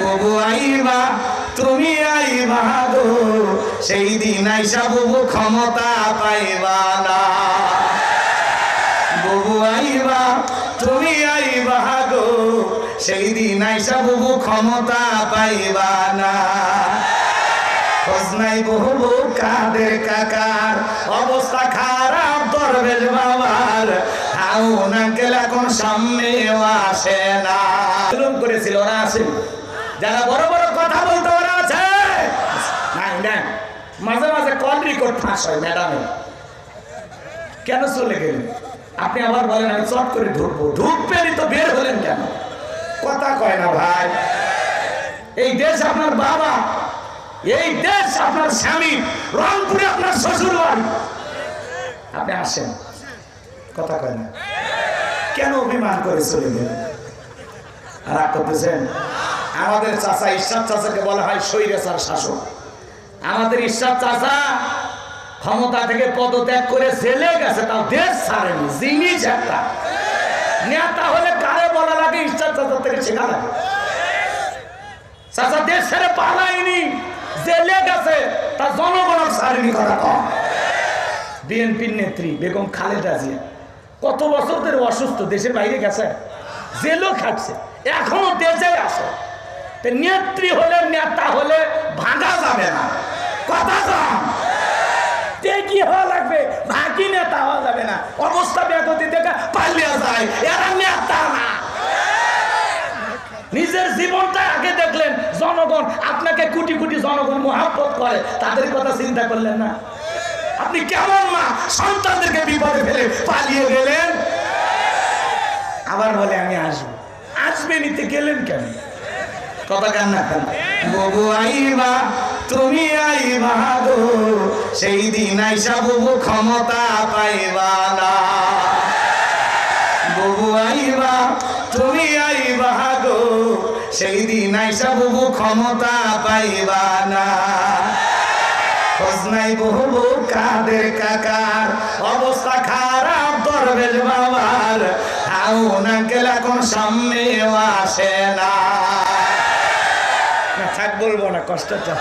ববু আইবা, তুমি আইবা গো। সেই দিন আইসা ববু ক্ষমতা পাইবা না। ববু আইবা, তুমি আইবা গো। সেই দিন আইসা ববু ক্ষমতা পাইবা না। নাই বহু কাদের কাকার? অবস্থা খারাপ দরবেশ বাবার। হাউন আঙ্কেল এখন সামনেও আসে না। করেছিল, ওরা আসে যারা বড় বড় কথা বলতে ওরা আছে। মাঝে মাঝে কল রেকর্ড ফাঁস হয় ম্যাডামের কেন চলে গেলেন? আপনি আবার বলেন, আমি চট করে ঢুকবো। ঢুকবেনই তো, বের হলেন কেন? কথা কয় না ভাই। এই দেশ আপনার বাবা, এই দেশ আপনার স্বামী, রংপুরে আপনার শ্বশুর বাড়ি আপনি আসেন। কথা কয় না। কেন অভিমান করে চলে গেলেন? রাগ করতেছেন? আমাদের চাচা ঈশ্বর চাচাকে বলা হয় স্বৈরাচার শাসক। আমাদের ঈশ্বর চাচা ক্ষমতা থেকে পদত্যাগ করে জেলে গেছে, তাও দেশ ছাড়েনি জিনিস একটা নেতা হলে কারে বলা লাগে ঈশ্বর চাচা থেকে শেখা লাগে? চাচা দেশ ছেড়ে পালায়নি, জেলে গেছে তার জনগণ ছাড়েনি কথা কম বিএনপির নেত্রী বেগম খালেদা জিয়া কত বছর ধরে অসুস্থ, দেশের বাইরে গেছে, জেলও খাটছে, এখনও দেশে আছে। নেত্রী হলে নেতা হলে ভাঙা যাবে না। কথা কম। কি হওয়া লাগবে ভাকি নেতা হওয়া যাবে না। অবস্থা ব্যাগতি দেখে পালিয়ে যায়। এরা নেতা না। নিজের জীবনটা আগে দেখলেন, জনগণ আপনাকে কোটি কোটি জনগণ মহাব্বত করে। তাদের কথা চিন্তা করলেন না। আপনি কেমন মা? সন্তানদেরকে বিপদে ফেলে পালিয়ে গেলেন আবার বলে আমি আসব আসবে নিতে গেলেন কেন কথা কেন না, কেন ববু আইবা, তুমি আইবা গো, সেই দিন আইসা ববু ক্ষমতা পাইবা না। ববু আইবা, তুমি আইবা গো, সেই দিন আইসা ববু ক্ষমতা পাইবা না। নাই বহু কাদের কাকার, অবস্থা খারাপ দরবেশ বাবার। হাউন আঙ্কেল এখন সামনেও আসে না। না, থাক বলব না কষ্ট চাপ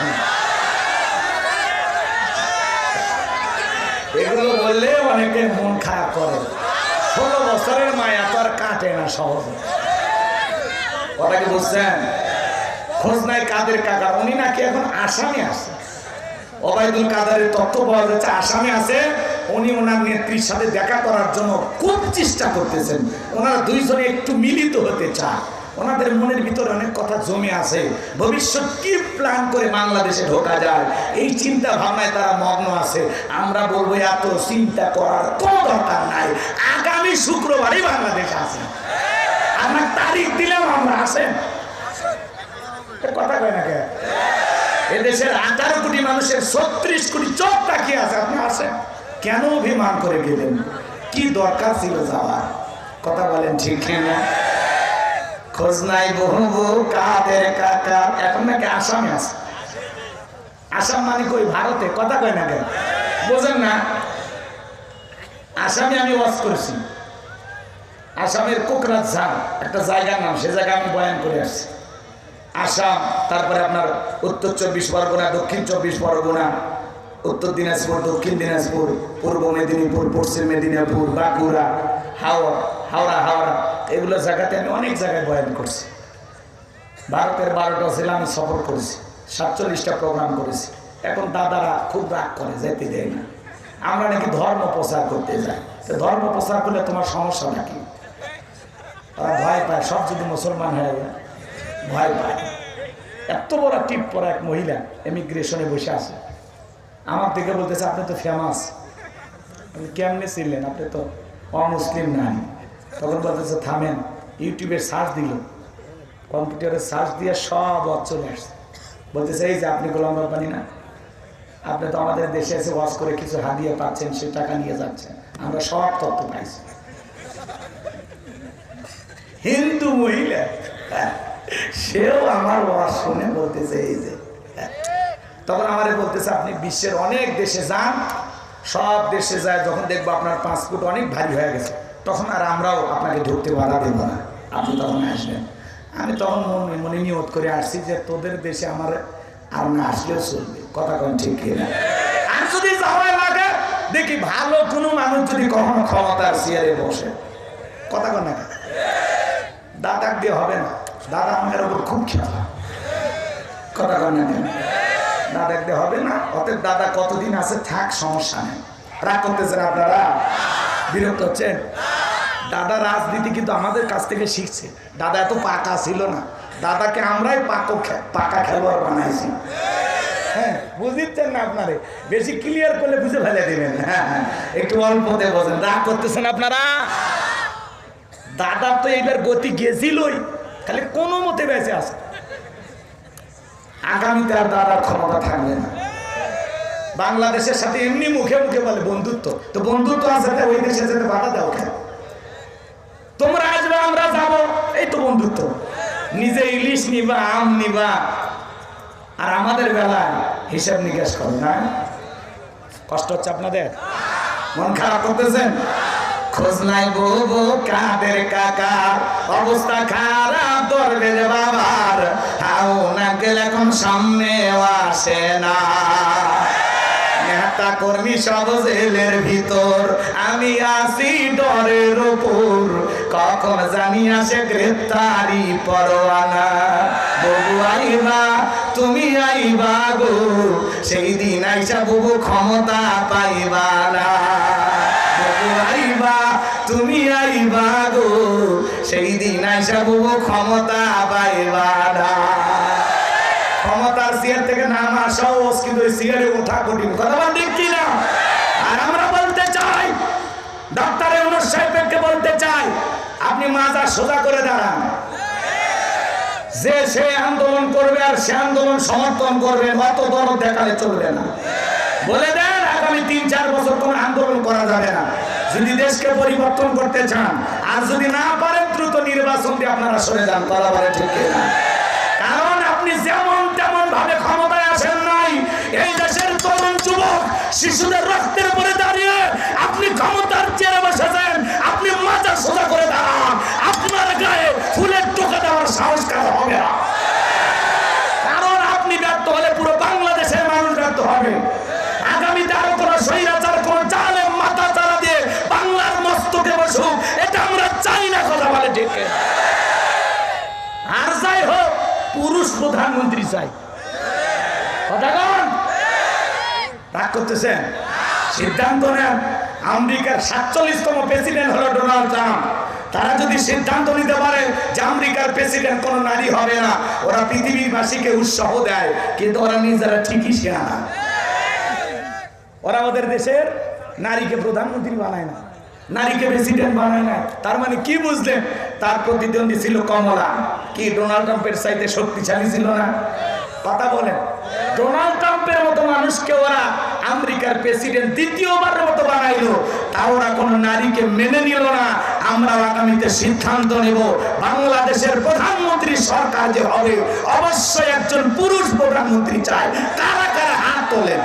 এগুলো বললে অনেকে মন খারাপ করে। ষোলো বছরের মায়া তো আর কাটে না সহজে। কথা কি বুঝছেন? খোঁজ নাই কাদের কাকা উনি নাকি এখন আসামি আছে। ওবায়দুল কাদারের তথ্য পাওয়া যাচ্ছে আসামে আছে। উনি ওনার নেত্রীর সাথে দেখা করার জন্য খুব চেষ্টা করতেছেন। ওনারা দুইজনে একটু মিলিত হতে চায়। ওনাদের মনের ভিতরে অনেক কথা জমে আছে। ভবিষ্যৎ কি প্ল্যান করে বাংলাদেশে ঢোকা যায়? এই চিন্তা ভাবনায় তারা মগ্ন আছে। আমরা বলব, এত চিন্তা করার কোনো দরকার নাই। আগামী শুক্রবারই বাংলাদেশ আছে আপনার তারিখ দিলাম আমরা আসেন। কথা কয় না কে? এদেশের আঠারো কোটি মানুষের ছত্রিশ কোটি চোখ তাকিয়ে আছে, আপনি আসেন। কেন অভিমান করে গেলেন? কি দরকার ছিল যাওয়ার? কথা বলেন ঠিক না খোঁজ নাই বহু বহু কাদের কাকা। এখন নাকি আসামে আছে। আসাম মানে কই? ভারতে? কথা কয় না কেন? বোঝেন না। আসামে আমি ওয়াজ করেছি। আসামের কোকরাঝাড় একটা জায়গার নাম, সে জায়গা আমি বয়ান করে আসছি। আসাম, তারপরে আপনার উত্তর চব্বিশ পরগনা, দক্ষিণ চব্বিশ পরগনা উত্তর দিনাজপুর, দক্ষিণ দিনাজপুর, পূর্ব মেদিনীপুর, পশ্চিম মেদিনীপুর, বাঁকুড়া, হাওড়া হাওড়া হাওড়া। এগুলো জায়গাতে আমি অনেক জায়গায় বয়ান করছি। ভারতের বারোটা জেলা আমি সফর করেছি, সাতচল্লিশটা প্রোগ্রাম করেছি। এখন দাদারা খুব রাগ করে, যেতে দেয় না। আমরা নাকি ধর্ম প্রচার করতে যাই। ধর্ম প্রচার করলে তোমার সমস্যা নাকি তারা ভয় পায়, সব যদি মুসলমান হয়ে যায়, ভয় পায়। এত বড় টিপ পরা এক মহিলা এমিগ্রেশনে বসে আছে। আমার দিকে বলতেছে আপনি তো ফেমাস কেমনে ছিলেন আপনি তো অমুসলিম নাই তখন বলতেছে থামেন। ইউটিউবে সার্চ দিল। কম্পিউটারে সার্চ দিয়ে সব চলে আসছে। বলতেছে এই যে আপনি গোলাম রব্বানি না? আপনি তো আমাদের দেশে এসে ওয়াজ করে কিছু হাদিয়ে পাচ্ছেন সে টাকা নিয়ে যাচ্ছেন আমরা সব তথ্য পাইছি। হিন্দু মহিলা হ্যাঁ, সেও আমার ওয়াজ শুনে বলতেছে এই যে। তখন আমারে বলতেছে, আপনি বিশ্বের অনেক দেশে যান, সব দেশে যায়, যখন দেখব আপনার পাসপোর্ট অনেক ভারী হয়ে গেছে, তখন আর আমরাও আপনাকে ঢুকতে বাধা দেবো না। আপনি তখন আসবেন। আমি তখন মনে মনে নিয়ত করে আসছি যে, তোদের দেশে আমার আর না আসলেও চলবে। কথা কোন ঠিক কিনা? আর যদি যাওয়া লাগে, দেখি ভালো কোনো মানুষ যদি কখনো ক্ষমতার চেয়ারে বসে। কথা কোন না দাদাক দিয়ে হবে না। দাদা আমাদের ওপর খুব খেলা কথা কন না দাদাক হবে না। অতএব দাদা, কতদিন আছে? থাক, সমস্যা নেই। রাগ করতেছেন আপনারা? বিরক্ত হচ্ছেন? দাদা রাজনীতি কিন্তু আমাদের কাছ থেকে শিখছে। দাদা এত পাকা ছিল না। দাদাকে আমরাই পাকো পাকা খেলোয়াড় বানাইছি। হ্যাঁ বুঝিচ্ছেন না আপনারে? বেশি ক্লিয়ার করলে বুঝে ফেলে দেবেন। হ্যাঁ হ্যাঁ একটু অল্পতে বোঝেন রাগ করতেছেন আপনারা? দাদার তো এইবার গতি গেছিলই। খালি কোনো মতে বেঁচে আছে। আগামীতে আর দাদার ক্ষমতা থাকবে না। বাংলাদেশের সাথে এমনি মুখে মুখে বলে বন্ধুত্ব। তো বন্ধুত্ব আছে ওই দেশে যেতে বাধা দাও কেন? তোমরা আসবে, আমরা যাব। এই তো বন্ধুত্ব। নিজে ইলিশ নিবা, আম নিবা। আর আমাদের বেলায় হিসাব নিকাশ করো, না? কষ্ট হচ্ছে আপনাদের? মন খারাপ করতেছেন? খোঁজ নাই বউ, কাদের কাকা? অবস্থা খারাপ। নেতা কর্মী সব জেলের ভিতর। আমি আসি ডরের উপর। কখন জানি আসে গ্রেপ্তারি পরোয়ানা। আইবা, তুমি আইবা গো। সেই দিন আইসা বুবু ক্ষমতা পাইবা না। তুমি আইবা গো। সেই দিন আইসা বুবু ক্ষমতা পাইবা না। থেকে কিন্তু কঠিন। কথা না আর আমরা বলতে চাই সাহেবকে বলতে চাই, আপনি সোজা করে দাঁড়ান। যে সে আন্দোলন করবে আর সে আন্দোলন সমর্থন করবে দেখালে চলবে না। বলে দেন, আগামী তিন চার বছর কোনো আন্দোলন করা যাবে না। যদি দেশকে পরিবর্তন করতে চান, আর যদি না পারেন, দ্রুত নির্বাচন দিয়ে আপনারা সরে যান। বলে ঠিক না কারণ আপনি যেমন তেমন ভাবে ক্ষমতায় আসেন নাই। এই দেশের তরুণ যুবক শিশুদের রক্তের উপরে দাঁড়িয়ে আপনি ক্ষমতার চেয়ারে বসেছেন, আপনি মাথা সোজা করে দাঁড়ান। আপনার গায়ে ফুলের টোকা দেওয়ার সাহস কারও হবে না। কারণ আপনি ব্যর্থ হলে পুরো বাংলাদেশের মানুষ ব্যর্থ হবে। আগামীতে আরও কোন স্বৈরাচার, কোন চালের মাথা চালা দিয়ে বাংলার মস্তকে বসুক, এটা আমরা চাই না কথা বলে ঠিক আর যাই হোক, পুরুষ প্রধানমন্ত্রী চাই। কন রাগ করতেছেন? সিদ্ধান্ত নেন, আমেরিকার সাতচল্লিশতম প্রেসিডেন্ট হলো ডোনাল্ড ট্রাম্প। তারা যদি সিদ্ধান্ত নিতে পারে যে আমেরিকার প্রেসিডেন্ট কোনো নারী হবে না, ওরা পৃথিবীবাসীকে উৎসাহ দেয়, কিন্তু ওরা নিজেরা ঠিকই শেয়ানা ওরা ওদের দেশের নারীকে প্রধানমন্ত্রী বানায় না, নারীকে প্রেসিডেন্ট বানায় না। তার মানে কি বুঝলেন? তার প্রতিদ্বন্দ্বী ছিল কমলা। কি, ডোনাল্ড ট্রাম্পের চাইতে শক্তিশালী ছিল না? কথা বলেন। ডোনাল্ড ট্রাম্পের মতো মানুষকে ওরা আমেরিকার প্রেসিডেন্ট দ্বিতীয়বার মতো বানাইলো। তা ওরা কোনো নারীকে মেনে নিল না। আমরা আগামীতে সিদ্ধান্ত নেব, বাংলাদেশের প্রধানমন্ত্রী সরকার যে হবে, অবশ্যই একজন পুরুষ প্রধানমন্ত্রী চায় কারা কারা হাত তোলেন?